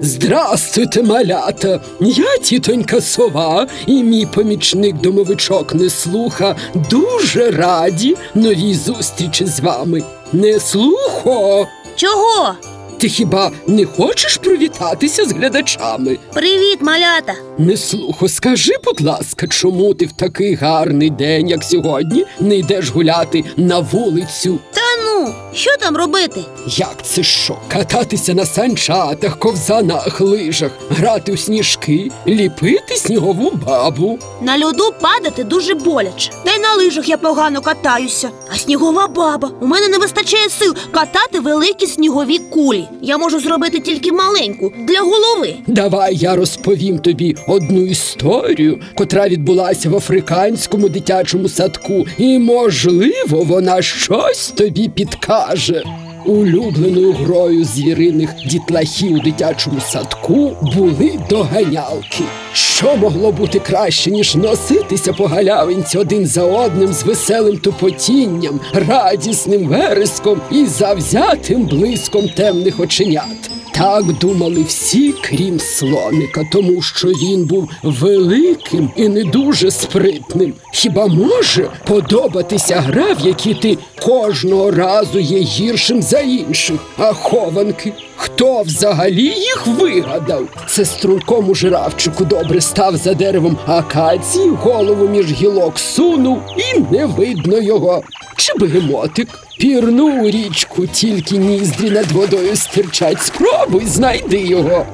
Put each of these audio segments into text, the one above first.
Здрастуйте, малята! Я тітонька сова і мій помічник домовичок Неслуха дуже раді новій зустрічі з вами. Неслухо, Чого? ти хіба не хочеш привітатися з глядачами? Привіт, малята! Неслухо, скажи, будь ласка, чому ти в такий гарний день, як сьогодні, не йдеш гуляти на вулицю? Та ну, що там робити? Як це що? Кататися на санчатах, ковзанах, лижах, грати у сніжки, ліпити снігову бабу. На льоду падати дуже боляче. Та й на лижах я погано катаюся. А снігова баба. У мене не вистачає сил катати великі снігові кулі. Я можу зробити тільки маленьку для голови. Давай я розповім тобі одну історію, котра відбулася в африканському дитячому садку, і, можливо, вона щось тобі підкаже. Улюбленою грою звіриних дітлахів у дитячому садку були доганялки. Що могло бути краще, ніж носитися по галявинці один за одним з веселим тупотінням, радісним вереском і завзятим блиском темних оченят? Так думали всі, крім слоника, тому що він був великим і не дуже спритним. Хіба може подобатися гра, в якій ти кожного разу є гіршим за інших, а хованки? Хто взагалі їх вигадав? Це стрункому жирафчику добре став за деревом акації, голову між гілок сунув, і не видно його. Чи бегемотик? Пірну у річку, тільки ніздрі над водою стирчать. Спробуй, знайди його.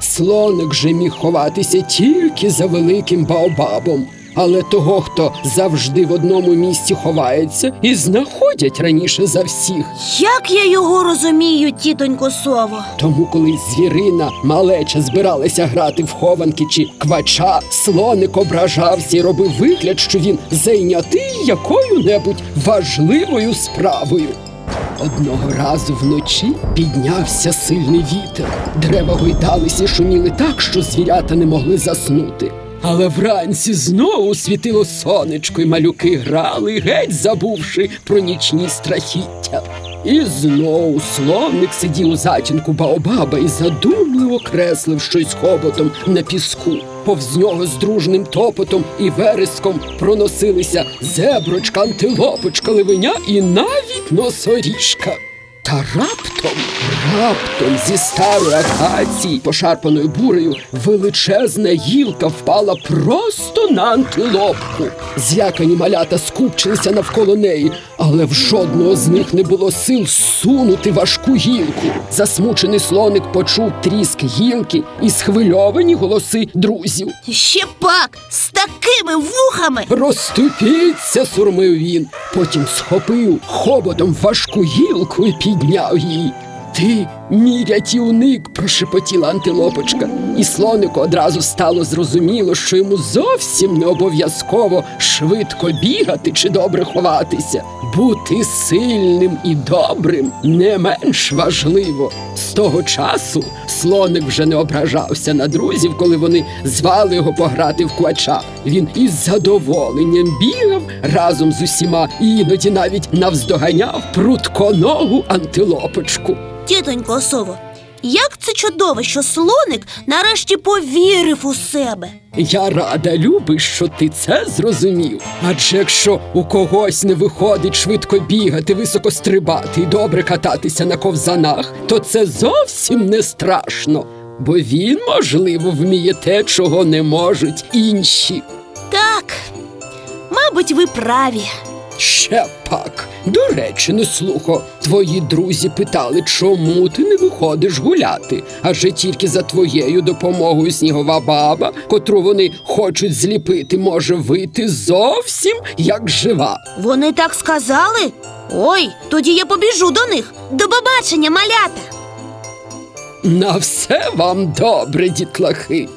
Слоник же міг ховатися тільки за великим баобабом. Але того, хто завжди в одному місці ховається, і знаходять раніше за всіх. Як я його розумію, тітонько сово? Тому, коли звірина малеча збиралася грати в хованки чи квача, слоник ображався і робив вигляд, що він зайнятий якою-небудь важливою справою. Одного разу вночі піднявся сильний вітер. Дерева гойдалися і шуміли так, що звірята не могли заснути. Але вранці знову світило сонечко, і малюки грали, геть забувши про нічні страхіття. І знову слоник сидів у затінку Баобаба і задумливо креслив щось хоботом на піску. Повз нього з дружним топотом і вереском проносилися зеброчка, антилопочка, ливеня і навіть носоріжка. Та раптом, раптом зі старої акації, пошарпаною бурею, величезна гілка впала просто на антилопку. Злякані малята скупчилися навколо неї, але в жодного з них не було сил сунути важку гілку. Засмучений слоник почув тріск гілки і схвильовані голоси друзів. Ще пак з такими вухами. Розступіться, сурмив він. Потім схопив хоботом важку гілку і підняв її. Ти, мій рятівник, прошепотіла антилопочка, і слонику одразу стало зрозуміло, що йому зовсім не обов'язково швидко бігати чи добре ховатися. Бути сильним і добрим не менш важливо. З того часу слоник вже не ображався на друзів, коли вони звали його пограти в квача. Він із задоволенням бігав разом з усіма і іноді навіть навздоганяв прутконогу антилопочку. Тітонько сово, як це чудово, що слоник нарешті повірив у себе. Я рада, любий, що ти це зрозумів. Адже якщо у когось не виходить швидко бігати, високо стрибати і добре кататися на ковзанах, то це зовсім не страшно, бо він, можливо, вміє те, чого не можуть інші. Так, мабуть, ви праві. Ще пак. До речі, не слухо, твої друзі питали, чому ти не виходиш гуляти? Адже тільки за твоєю допомогою снігова баба, котру вони хочуть зліпити, може вийти зовсім як жива. Вони так сказали? Ой, тоді я побіжу до них. До побачення, малята. На все вам добре, дітлахи.